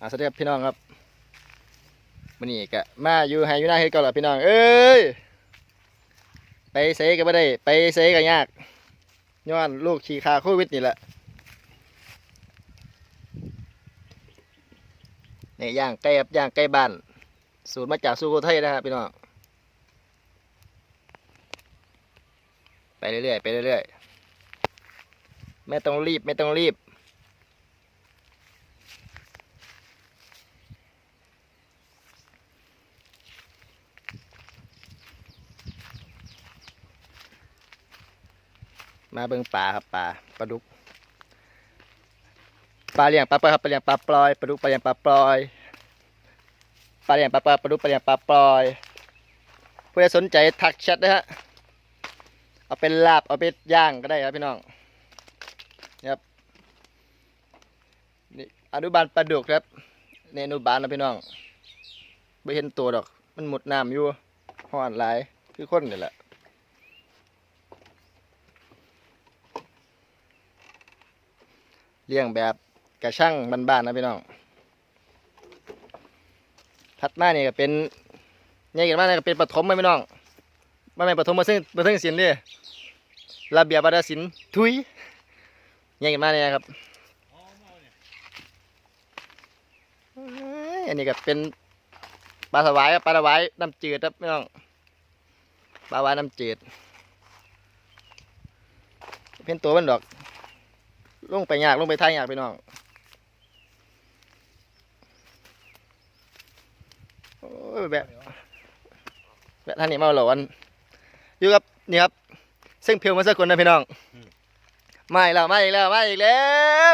อ่าสวัสดีครับพี่น้องครับวันนี้ก็มาอยู่ให้อยู่หน้าเฮ็ดก่อนละพี่น้อง เอ้ย ไปเซก็ไม่ได้ ไปเซก็ยาก ย้อนลูกขี่ขาโควิดนี่แหละเนี่ยย่างไก่ครับย่างไก่บ้าน สูตรมาจากสุโขทัยนะครับพี่น้อง ไปเรื่อยๆไปเรื่อยๆ ไม่ต้องรีบไม่ต้องรีบ มาเบิ่งปลาครับปลาปลาดุกปลาเลี้ยงปลาปลาครับปลาเลี้ยงปลาปลอยปลาดุกปลาเลี้ยงปลาปลอยปลาเลี้ยงปลาปลาปลาดุกปลาเลี้ยงปลาปลอยผู้ใดสนใจทักแชทนะฮะเอาเป็นลาบเอาเป็นย่างก็ได้ครับพี่น้องครับนี่อนุบาลปลาดุกครับนี่อนุบาลนะพี่น้องไม่เห็นตัวดอก มันหมดน้ำอยู่ห่อนหลายคือคนนี่แหละ เลี้ยงแบบกระช่างบ้านๆนะพี่น้องถัดมาเนี่ยก็เป็นเนี่ยกันมาเนี่ยก็เป็นปฐมไหมพี่น้องไม่เป็นปฐมมาซึ่งมาซึ่งศิลป์ดิระเบียบวัฒนศิลป์ทุยเนี่ยกันมาเนี่ยครับอันนี้ก็เป็นปลาสวายครับปลาสวายน้ำจืดครับพี่น้องปลาวายน้ำจืดเป็นตัวมันดอก ลงไปยากลงไปท่ายยากพี่น้องโอ้ยแบบแบบท่านนี้มาหลอนอยู่กับนี่ครับเส้นเพียวมาสักคนนะพี่น้องมาอีกแล้วมาอีกแล้วมาอีกแล้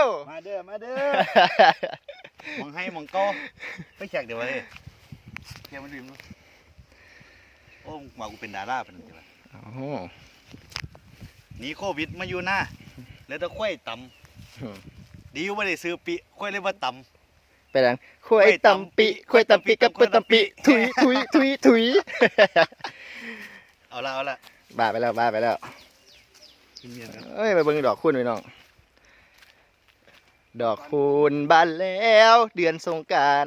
วมาเด้อมาเด้อมองให้มองโก้ไปแขกเดี๋ยวมาเลยแขกมันดื่มดูโอ้มากูเป็นดาราเป็นจังไงโอ้โหหนีโควิดมาอยู่หน้าแล้วตะควายต่อืมำ ดีอยู่ไม่ได้ซื้อปีควายเลยว่าต่ไปหลังคุยตำปิคุยตำปิกับคุยตำปิ ถุยถุยถุยถุยำเอาละเอาละบ้าไปแล้วบ้าไปแล้วกินเมียนกันเอ้ยไปเบิ่งดอกคุณพี่น้อง ดอกคุณบานแล้ว เดือนสงกราร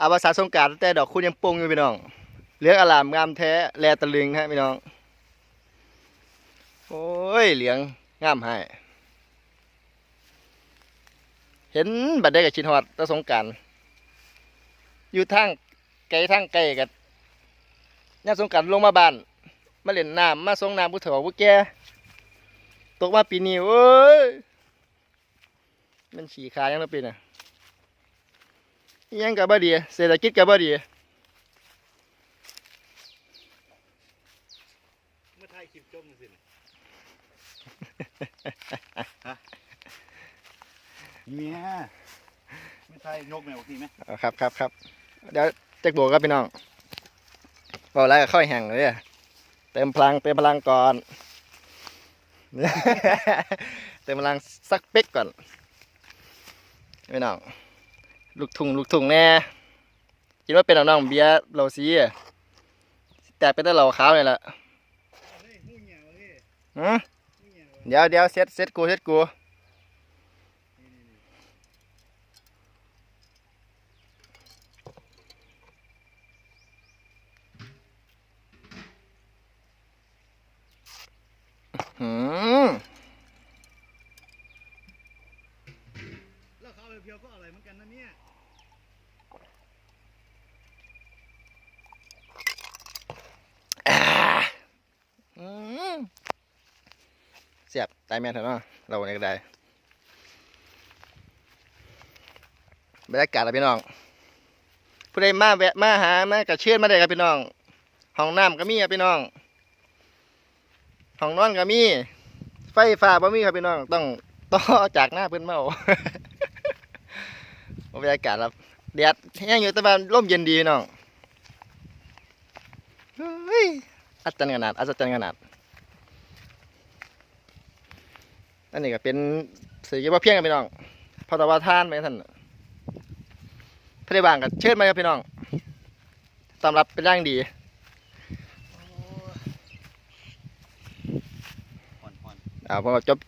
อาภาษาสงกรารแต่ดอกคุณยังปงอยู่พี่น้องเหลืองอลามงามแท้แลตะลึงฮะพี่น้อง โอ้ยเหลือง งามให้เห็นบัดได้กับชินฮอดแตะสงการอยู่ทางไกลทางไกลกันย่าสงการลงมาบ้าน มาเล่นน้ำมาสงน้ำผู้เฒ่าผู้แก่ตกมาปีนี้เอ้ยมันฉี่ขายังละปีน่ะยังกับบ่ดีเศรษฐกิจกับบ่ดีเมื่อไทยคลิปจมสิ เมียไม่ไทยยกแมวทีไหมเอาครับครับครับเดี๋ยวแจ็คโบกครับพี่น้องบอกแล้วก็ค่อยแห้งเลยอะเติมพลังเติมพลังก่อน เติมพลังสักเป๊กก่อนพี่น้องลูกทุ่งลูกทุ่งแน่คิดว่าเป็นเอาน้องเบียร์เราซีอะแต่เป็นแต่เราขาวนี่แหละเฮ้ยหู เดี๋ยวเดี๋ยวเซ็ตเซ็ตกูเซ็ตกูหืมแล้วเขาเอาเพียวก็อร่อยเหมือนกันนะเนี่ย อ่าอืมเสียบ ตายแม่เถอะเนาะเราเนี่ยก็ได้บรรยากาศอะพี่น้อง ผู้ใดมาแวะมาหามากับเชิญมาได้ครับพี่น้อง ห้องน้ำก็มีครับพี่น้อง ห้องนอนก็มี ไฟฟ้าบ่มีครับพี่น้อง ต้องต่อจากหน้าเพื่อนเมาบรรยากาศครับแดดแห้งอยู่แต่ว่าร่มเย็นดีพี่น้องเฮ้ยอัศจรรย์ขนาดอัศจรรย์ขนาด อันนี้ก็เป็นสีเขียวว่าเพียงครับพี่น้องพอตะวันทานไปท่านพระได้บางกับเชิญมาครับพี่น้องต้อนรับเป็นร่างดีอ่อนอ่าพอจบ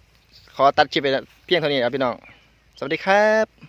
ขอตัดคลิปไปเพียงเท่านี้ครับพี่น้องๆสวัสดีครับ